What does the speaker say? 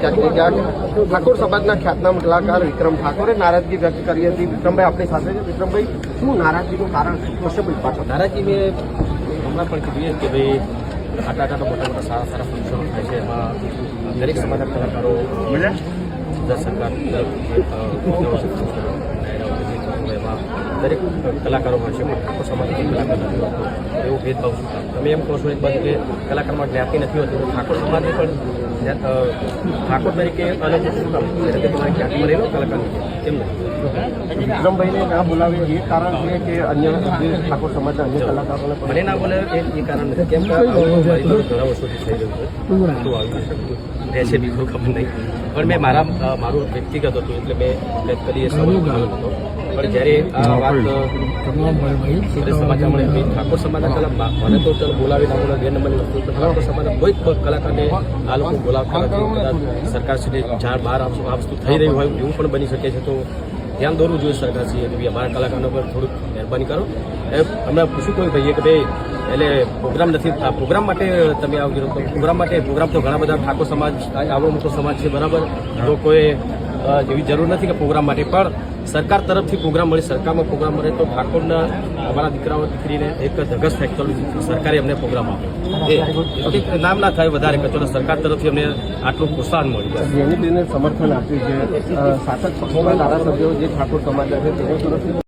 ક્યાંક ને ક્યાંક ઠાકોર સમાજના ખ્યાતનામ કલાકાર વિક્રમ ઠાકોરે નારાજગી વ્યક્ત કરી હતી. વિક્રમભાઈ આપણી સાથે છે. વિક્રમભાઈ શું નારાજગીનું કારણ શું હશે ભાઈ પાછળ નારાજગી મેં હમણાં પણ કીધું કે ભાઈ આટલા આટલા મોટા મોટા સારા સારા ફંક્શનો થાય છે. એમાં દરેક સમાજના કલાકારો સરકાર દરેક કલાકારો હોય છે. આખો સમાજના કલાકાર નથી હોતો એવો ભેદભાવ તમે એમ કહો છો એક બાજુ કે કલાકારમાં જ્ઞાતિ નથી હોતી ઠાકોર સમાજને પણ ઠાકોર તરીકે અને તમારી જ્ઞાતિમાં રહેલો કલાકાર? વિક્રમભાઈને ના બોલાવે એ કારણ છે કે અન્ય ઠાકોર સમાજના અન્ય કલાકારોને મને ના બોલાવે એ કારણ નથી. કેમ કે આવું મારી જોડે ઘણા વર્ષોથી થઈ રહ્યું છે. તો આવી રહેશે બીજું ખબર નહીં. પણ મેં મારા મારું વ્યક્તિગત હતું એટલે મેં કદી સવાલ પણ જ્યારે આ વાત સમાચાર મળે. ઠાકોર સમાજના કલા મને તો ચાલો બોલાવી ના બોલાવે નંબરની ઠાકોર સમાજના કોઈ પણ કલાકારને આ લોકો બોલાવતા નથી. કદાચ સરકાર સુધી જાણ બહાર આવશે આ વસ્તુ થઈ રહી હોય એવું પણ બની શકે છે. તો ધ્યાન દોરવું જોઈએ સરકારશ્રીએ કે ભાઈ અમારા કલાકારો પર થોડુંક મહેરબાની કરો. એ હમણાં પૂછ્યું કોઈ ભાઈએ કે ભાઈ, એટલે પ્રોગ્રામ નથી, આ પ્રોગ્રામ માટે તમે આવો તો પ્રોગ્રામ માટે, પ્રોગ્રામ તો ઘણા બધા ઠાકોર સમાજ આવો મોટો સમાજ છે, બરાબર? લોકોએ જેવી જરૂર નથી કે પ્રોગ્રામ માટે પણ સરકાર તરફથી પ્રોગ્રામ મળે સરકારમાં પ્રોગ્રામ મળે તો ઠાકોરના અમારા દીકરાઓ દીકરીને એક ધગસ ફેક્ટરી સરકારે અમને પ્રોગ્રામ આપ્યો. એ નામ ના થાય વધારે કે સરકાર તરફથી અમને આટલું પ્રોત્સાહન મળ્યું. જેની સમર્થન આપ્યું છે અ, પક્ષના ધારાસભ્યો જે ઠાકોર સમાજના છે તેઓ તરફથી